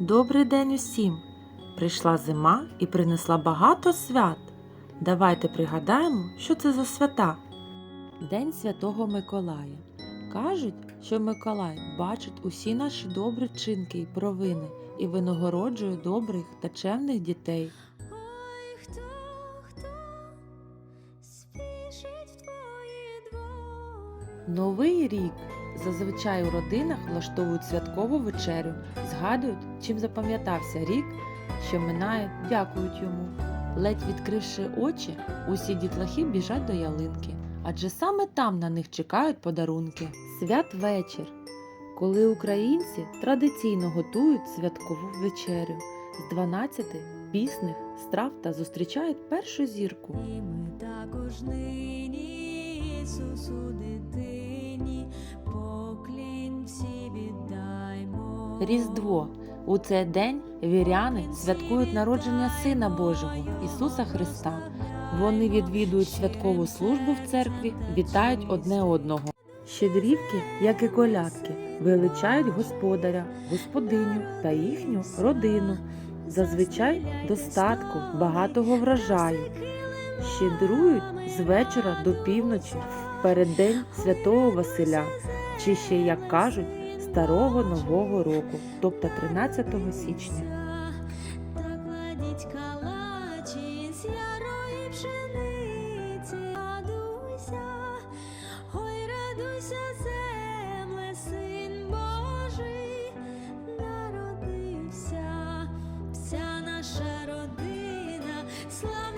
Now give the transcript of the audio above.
Добрий день усім! Прийшла зима і принесла багато свят. Давайте пригадаємо, що це за свята. День Святого Миколая. Кажуть, що Миколай бачить усі наші добрі чинки і провини і винагороджує добрих та чемних дітей. Ой, хто, хто спішить в твої двори? Новий рік зазвичай у родинах влаштовують святкову вечерю, згадують, чим запам'ятався рік, що минає, дякують йому. Ледь відкривши очі, усі дітлахи біжать до ялинки, адже саме там на них чекають подарунки. Святвечір, коли українці традиційно готують святкову вечерю з 12 пісних страв та зустрічають першу зірку. І ми також нині Ісусу Різдво. У цей день віряни святкують народження Сина Божого Ісуса Христа. Вони відвідують святкову службу в церкві, вітають одне одного. Щедрівки, як і колядки, величають господаря, господиню та їхню родину. Зазвичай достатку, багатого врожаю. Щедрують з вечора до півночі, в переддень святого Василя, чи ще, як кажуть, старого нового року, тобто 13 січня. Наша родина, слава.